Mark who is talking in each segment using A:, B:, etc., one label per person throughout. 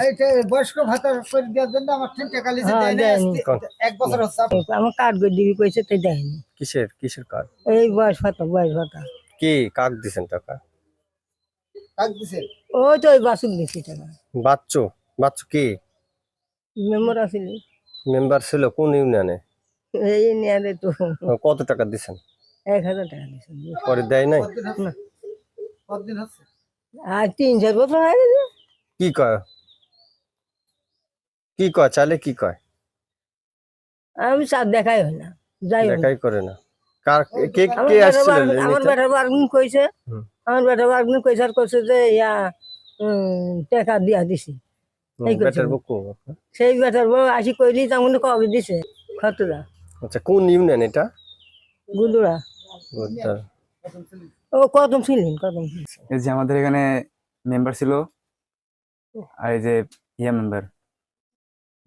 A: এইটা বয়স্ক ভাতা করে দেওয়ার জন্য আমার তিন টাকা লিখে
B: হ্যাঁ,
A: দেয় না।
B: দেয়নি।
A: আজকে এক বছর হচ্ছে
B: আমার কার্ড করে দিবি কইছে তাই দেয়নি।
C: কিসের কিসের কার্ড?
B: এই বয়স ভাতা বয়স ভাতা।
C: কি কাক দিছেন টাকা?
A: কাজ দিছে
B: ওই তো ওই বাসুক দিছি টাকা।
C: বাচ্চু বাচ্চু কি?
B: মেম্বার আছিল।
C: মেম্বার ছিল কোন ইউনিয়নে?
B: এই নিয়ে তো।
C: কত টাকা দিছেন?
B: এক হাজার টাকা দিয়েছেন
C: পরে দেয় নাই?
A: কতদিন হচ্ছে?
B: আর তিন চার বছর হয়ে গেছে।
C: কি কয়? কি কয় চালে কি কয়?
B: আমি চার দেখাই হয় না যাই হোক।
C: দেখাই করে না। কার কে
B: আমার
C: কে আসছিল
B: আমার বেটার বার্গিং কইছে আমার বেটার বার্গিং কইছে আর কইছে যে ইয়া টাকা দিয়া দিছি। এই
C: বেটার বুকু
B: সেই বেটার বউ আসি কইলি তেমন কবে দিছে খতরা।
C: আচ্ছা কোন ইউনিয়ন এটা?
B: গুলুরা।
C: বুঝতে
B: ও কদম ছিলেন কদম
D: এই যে আমাদের এখানে মেম্বার ছিল আর এই যে ইয়া মেম্বার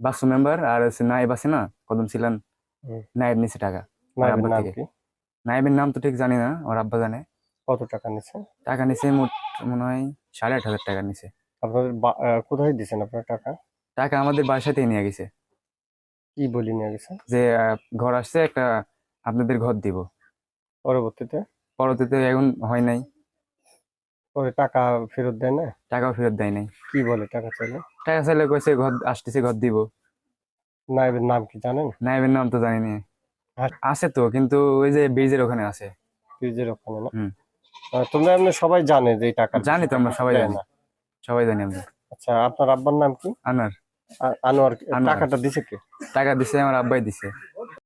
D: বাসু মেম্বার আর হচ্ছে নাইব আছে না কদম ছিলেন। নাইব নিচে টাকা।
C: নামের নাম কি?
D: নাইবের নাম তো ঠিক জানি না ওর আব্বা জানে।
C: কত টাকা নিছে?
D: টাকা নিচে মোট মনে হয় সাড়ে আট হাজার টাকা নিচে
C: আপনাদের কোথায় দিছেন আপনার টাকা?
D: টাকা আমাদের বাসাতেই নিয়ে গেছে।
C: কি বলি নিয়ে গেছে?
D: যে ঘর আসছে একটা আপনাদের ঘর দিব।
C: পরবর্তীতে?
D: পরবর্তীতে এখন হয় নাই।
C: পরে টাকা ফেরত দেয় না?
D: টাকাও ফেরত দেয় নাই।
C: কি বলে টাকা চাইলে?
D: টাকা চাইলে কইছে ঘর আসতেছে ঘর দিব।
C: নাম কি জানেন?
D: নাইবের নাম তো জানি না।
C: আর?
D: আছে তো কিন্তু ওই যে ব্রিজের ওখানে আছে।
C: ফ্রিজের ওখানে না? তোমরা এমনি সবাই জানে যে টাকা
D: জানি তো আমরা সবাই জানি। সবাই জানি আমরা।
C: আচ্ছা আপনার আব্বার নাম কি?
D: আনার আনোয়ার।
C: টাকাটা দিছে কে?
D: টাকা দিছে আমার আব্বাই দিছে।